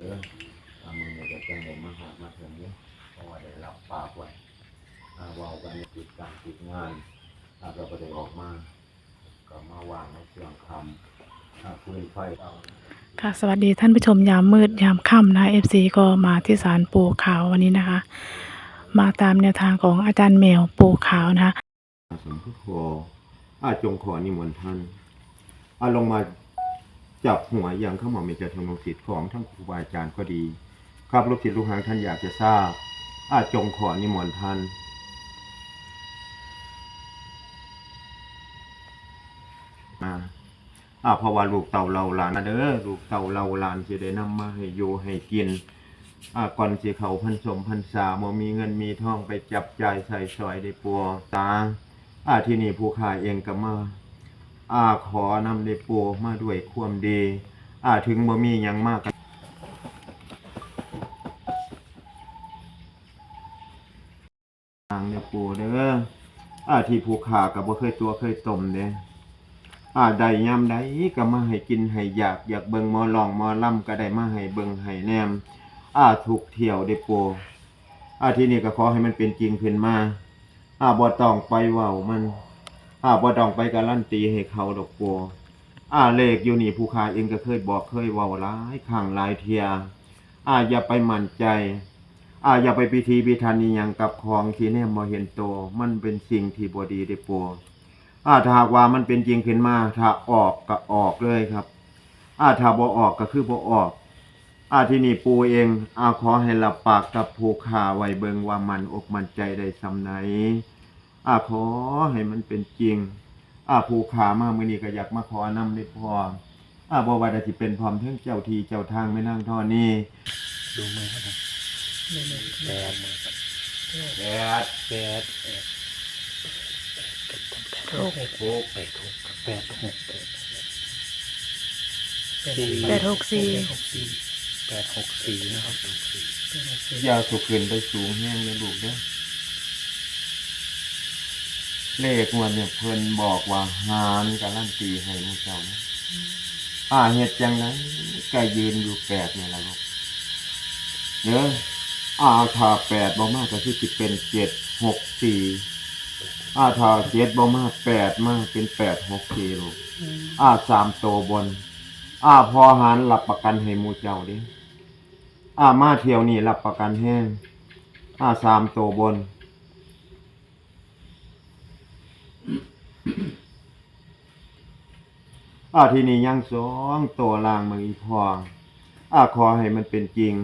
เออทำมือจะแจ้งผมมาหามาถึงนี้เพราะว่าได้รับปากไว้อ่าเว่ากันในกิจการกิจงานอ่าก็บ่ได้ออกมาก็มาวางในเครื่องคำอ่าปืนไฟเอา ค่ะสวัสดีท่านผู้ชมยามมืดยามค่ำนะ FC ก็มาที่ศาลปู่ขาววันนี้นะคะ มาตามแนวทางของอาจารย์แมวปู่ขาวนะคะ สมพุทโธอาจงขอนิมนต์ท่านอาลงมา จับหัวอย่างเข้ามามีเจตธรรมสิทธิ์ของทั้งครูบาอาจารย์ก็ดีครับลูกศิษย์ลูกหางท่านอยากจะทราบ อาจงขอนิมนต์ท่านอ่าอาเพราะว่าลูกเต่าเราหลานนะเด้อลูกเต่าเราหลานจะได้นำมาให้อยู่ให้กินอาก่อนสิเขาพันสมพันษาบ่มีเงินมีทองไปจับจ่ายใส่ซอยได้ปัวตาอาที่นี่ผู้ขายเองก็มา อ่าขอนำได้ปัวมาด้วยความดี อาถึงบ่มีหยังมากกันทางได้ปัวเด้ออ่าที่ผู้ขาก็บ่เคยตัวเคยตมเด้อ่าใดยามใดก็มาให้กินให้อยากอยากเบิงมอลองมอล่ำก็ได้มาให้เบิงให้แนมอ่าทุกเที่ยวได้โปรอ่าที่นี่ก็ขอให้มันเป็นจริงขึ้นมาอ่าบ่ต้องไปเว้ามัน อ่าบ่ต้องไปการันตีให้เขาดอกโปรอ่าเลขอยู่นี่ผู้ค้าเองก็เคยบอกเคยเว้าหลายครั้งหลายเทียอ่าอย่าไปหมั่นใจอ่าอย่าไปพิธีพิธันอีหยังกับของที่แนมบ่เห็นโตวมันเป็นสิ่งที่บ่ดีได้โปรอ่าถ้าหากว่ามันเป็นจริงขึ้นมาถ้าออกก็ออกเลยครับอ่าถ้าบ่ออกก็คือบ่ออกอ่าที่นี่ปูเองอ่าขอให้รับปากกับผู้ค้าไว้เบิงว่ามันอกมันใจได้สำไหน อาขอให้มันเป็นจริง อาผู้ค้ามามื้อนี้ก็อยากมาขอนำได้พออาบ่ว่าจะเป็นพร้อมทั้งเจ้าทีเจ้าทางแม่นางท่อนี้ดูมือครับผมแปดแปดแปดหกหกแปดหกแปดหกสี่แปดหกสี่แปดหกสี่นะครับอย่าสุขึ้นไปสูงแห้งเลยลูกเด้อ เลขงวดเนี่ยเพิ่นบอกว่าหารการันตีให้หมู่เจ้านะอ่าเฮ็ดจังไดก็ยืนอยู่แปดนี่แหละลูกเด้ออ่าถ้าแปดบ่มากก็คือสิเป็นเจ็ดหกสี่อ่าถ้าเจ็ดบ่มากแปดมากเป็นแปดหกสี่ลูกอ่าสามโตวบนอ่าพอหารรับประกันให้หมู่เจ้าเดิอ่ามาเที่ยวนี้รับประกันแห้งอ่าสามโตวบน อาทีนี้ยังสองตัวลางมืออีพออาขอให้มันเป็นจริง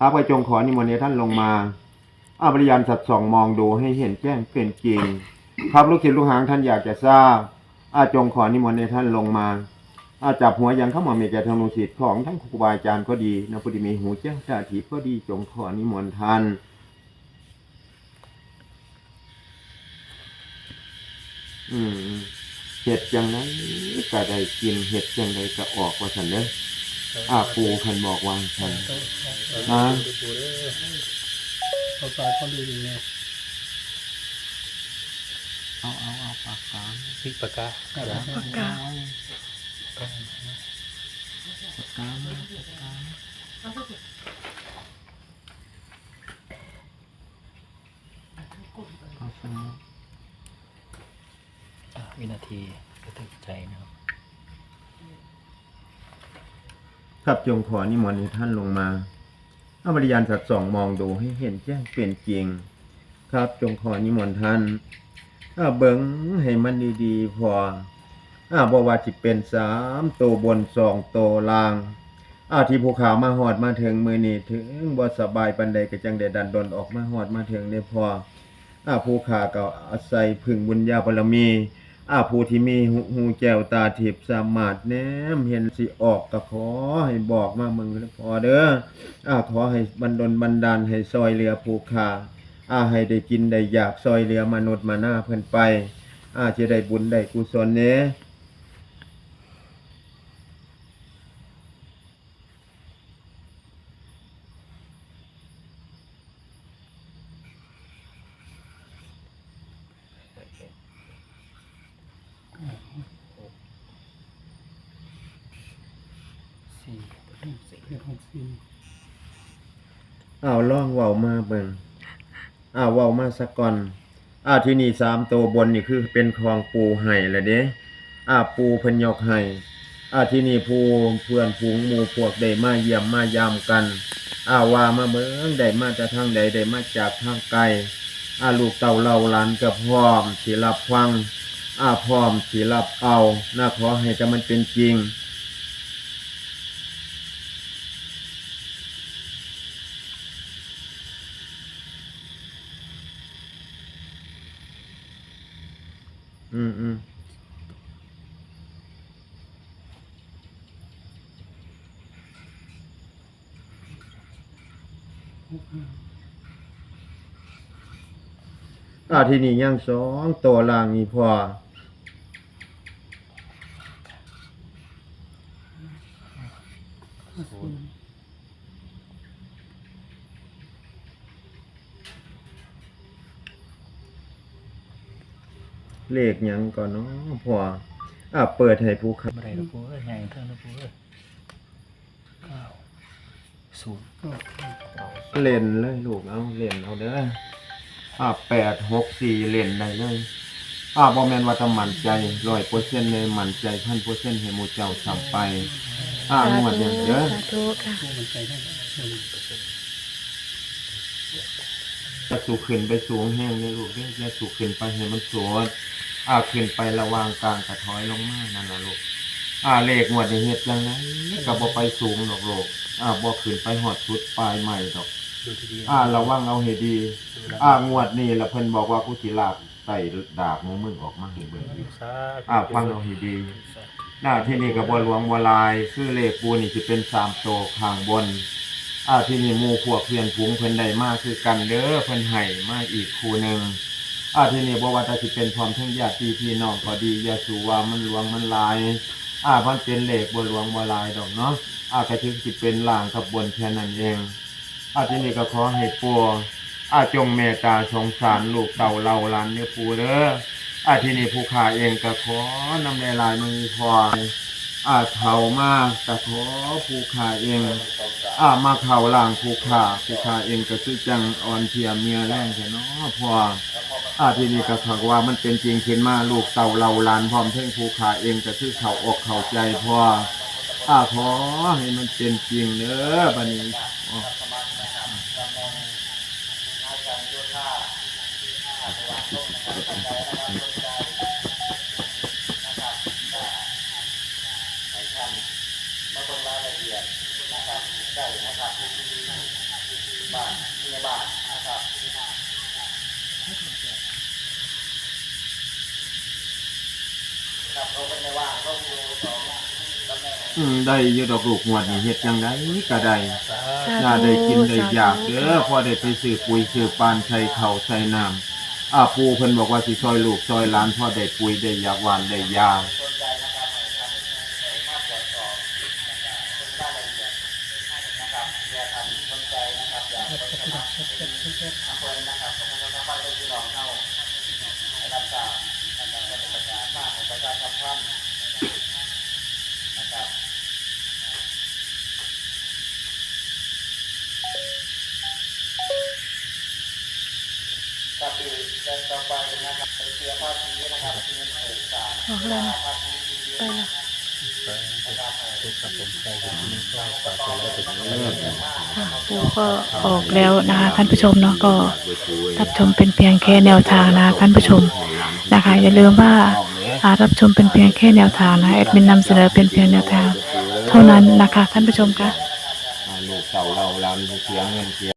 อาพระจงขอนิมนต์ท่านลงมาอาบริยานสัตว์สองมองดูให้เห็นแจ้งเป็นจริง ครับลูกศิษย์ลูกหางท่านอยากจะทราบอาจงขอนิมนต์ให้ท่านลงมา อาจับหัวยังเข้ามามีแก่ทางลูกศิษย์ของทั้งครูบาอาจารย์ก็ดีนะพอดีมีหูแจ้งตาถีก็ดีจงขอนิมนต์ท่าน อืมเห็ดจังไดก็ได้กินเห็ดจังไดก็ออกว่าฉันเด้ออาปูคันบอกวางฉันนะดูปูเด้อเขาสายเขาดูดีเนี่ยเอาเอาเอาปากกาพริกปากกาปากกาปากกามาปากกาเอา วินาทีกระทึกใจนะครับ ครับจงขอนิมนต์ท่านลงมาอาบริยานสัตว์ส่องมองดูให้เห็นแจ้งเป็นจริง ครับจงขอนิมนต์ท่านอาเบิ้งให้มันดีๆพออาบว่าจิเป็นสามโตวบนสองโตวล่าง อาที่ภูเขามาหอดมาถึงมือนี่ถึงบ่สบายปันใดก็จังได้ดันดนออกมาหอดมาถึงได้พออาภูขาก็อาศัยพึ่งบุญญาบารมี อาผู้ที่มีหูแก้วตาทิพย์สามารถแนมเห็นสิออกก็ขอให้บอกมามึงพอเด้ออาขอให้บันดลบันดาลให้ซอยเรือภูขาอาให้ได้กินได้อยากซอยเรือมนุษย์มาหน้าเพิ่นไปอาจะได้บุญได้กุศลเนี้ เฮ็ดหกสี่อ้าวลองเว้ามาเบิ่งอ้าวเว้ามาสักก่อนอ้าวที่นี่สามตัวบนนี่คือเป็นของปูไห้ละเด้อ้าวปูเพิ่นยกให้อ้าวที่นี่ผู้เพื่อนฝูงหมู่พวกได้มาเยี่ยมมายามกันอ้าวว่ามาเบิ่งได้มาจากทางใดได้มาจากทางไกลอ้าลูกเต่าเราหลานก็พร้อมสิรับฟังอ้าพร้อมสิรับเอาน่าขอให้แต่มันเป็นจริง อืมอืมหกห้าอ่าที่นี่ยังสองตัวล่างนี่พอ เลขหยังก่อนเนาะพออ่าเปิดให้ผู้ขับบ่ได้ละปูเอ้ยใหญ่เท่าละปูเอ้ยเก้าศูนย์เก้าห้าเก้าเล่นเลยลูกเอาเล่นเอาเด้ออ่าแปดหกสี่เล่นได้เลยอ่าบ่แม่นว่าต้องมั่นใจร้อยเปอร์เซ็นต์เลยมั่นใจพันเปอร์เซ็นต์ให้หมู่เจ้าทำไปอ่างวดอย่างเด้อ สาธุค่ะผู้มันใจได้หนึ่ง จะสูงขึ้นไปสูงแห้งเลยลูกเด้อจะสูงขึ้นไปให้มันสูงอ่าขึ้นไประหวางกลางกระถอยลงมานั่นล่ะลูกอ่าเลขงวดนี้เฮ็ดจังไดก็บ่ไปสูงดอกลูกอ่าบ่ขึ้นไปฮอดสุดปลายใหม่ดอกดูทีดีอ่าระวังเอาให้ดีดูแล้วอ่างวดนี้ละเพิ่นบอกว่ากูสิลากไต่ดาบมือมึงออกมาให้เบิ่งอีกสาธุอ่าฟังเอาให้ดีหน้าที่นี่ก็บ่หลวงบ่ลาย คือเลขปูนี่สิเป็น3โตวข้างบน อาที่นี่มูพวกเพื่อนฝูงเพิ่นได้มากคือกันเด้อเพิ่นให้มากอีกคู่หนึ่งอาที่นี่บว่าจะสิเป็นพร้อมทั้งญาติพี่น้องก็ดีอย่าสูว่ามันหลวงมันลายอามันเป็นเหลขบ่หลวงบ่ลายดอกเนาะอาก็ถึงสิเป็นล่างกับบนแค่นั้นเองอาที่นี้ก็ขอให้ปัวอาจงเมตตาสงสารลูกเต่าเราหลานเนี่ยปูเด้ออาที่นี้ผู้ขาเองก็ขอนำในลายมือพอ อาเข่ามาก็ขอผู้ขาเองอามาเข่าล่างผู้ขาผู้ขาเองก็คือจังอ่อนเพียเมียแรงแค่น้อพออาทีนี้ก็ขักว่ามันเป็นจริงขึ้นมาลูกเต่าเราลานพร้อมเพ่งผู้ขาเองก็คือเขาอกเข้าใจพออาขอให้มันเป็นจริงเด้อบัดนี้ อืมได้อยู่ดอกลูกหวดนี่เฮ็ดจังไดก็ได้สาน่าได้กินได้อยากเด้อพอได้ไปซื้อปุ๋ยซื้อปานใส่ข้าวใส่น้ำอ่าปู่เพิ่นบอกว่าสิซอยลูกซอยหลานพอได้ปุ๋ยได้ยาหวานได้ยา ออกแล้วนะไปแล้วธุครับผมใจผมนี่ก็ฝากตัวไว้เป็นเรื่องค่ะปูก็ออกแล้วนะคะท่านผู้ชมเนาะก็รับชมเป็นเพียงแค่แนวทางนะคะท่านผู้ชมนะคะอย่าลืมว่า อารับชมเป็นเพียงแค่แนวทางนะแอดมินนำเสนอเป็นเพียงแนวทาง เท่านั้นนะคะท่านผู้ชมคะอ่าลูกเต่าเราหลาเสียเงินเสีย